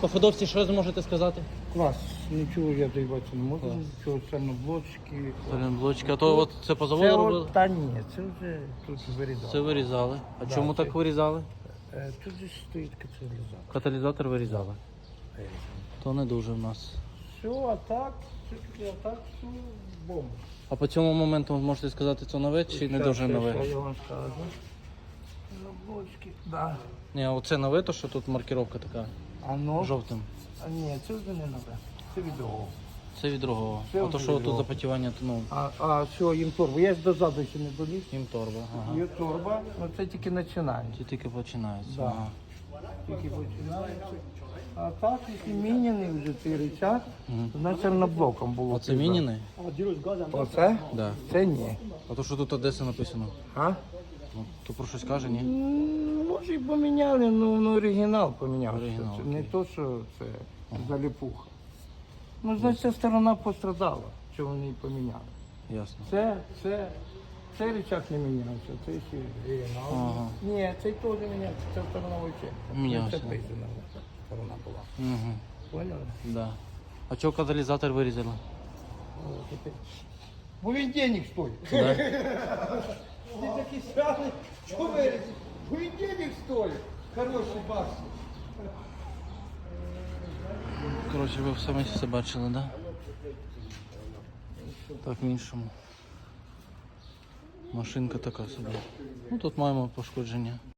По ходовці що зможете сказати? Клас, нічого я доїбатися не можу, нічого сальноблочки. Блочки, а то от це по Це заводу робили? от, та ні, це вже тут вирізали. Це вирізали. А Да, чому це- так вирізали? Е, Тут же стоїть каталізатор. Каталізатор вирізали. То не дуже в нас. Все, а так, все таки, а так, все, бомба. А по цьому моменту ви можете сказати, це нове чи не дуже щас, нове? щас Я вам скажу. Сальноблочки, да. Ні, оце нове, то що тут маркіровка така А ну, жовтим. а ні, це вже не нове. Це від другого. Це від другого. Це А то вже що від тут другого. запотівання, то ну, А, а що, їм торба? Я ж дозаду ще не доліз. їм торба. Ага. Є торба, ну це тільки починає. Ті тільки починається. Да. Ага. Тільки починається. А так, якщо міняний вже цей рычаг, значить на блоком було. Оце мініни? Оце? Да. Це ні. А то що тут Одеса написано? А? Ну, то про щось каже, ні? М, Може і поміняли, ну, ну оригінал помінявся. Оригінал, Це не окей. то, що це заліпуха. Ну, значить, ця сторона пострадала, що вони її поміняли. Ясно. Це, це, цей рычаг не мінявся, це ще оригінал. Ага. Ні, цей теж мінявся, ця сторона взагалі. Мінявся. Це писана сторона була. Угу. Поняли? Да. А чого каталізатор вирізали? Бо він денег стоїть. Да? Ти такий сраний, що? Бо денег стоїть. Хороший бас. Коротше, ви самі все бачили, да? Так, в іншому. Машинка така собі. Ну тут маємо пошкодження.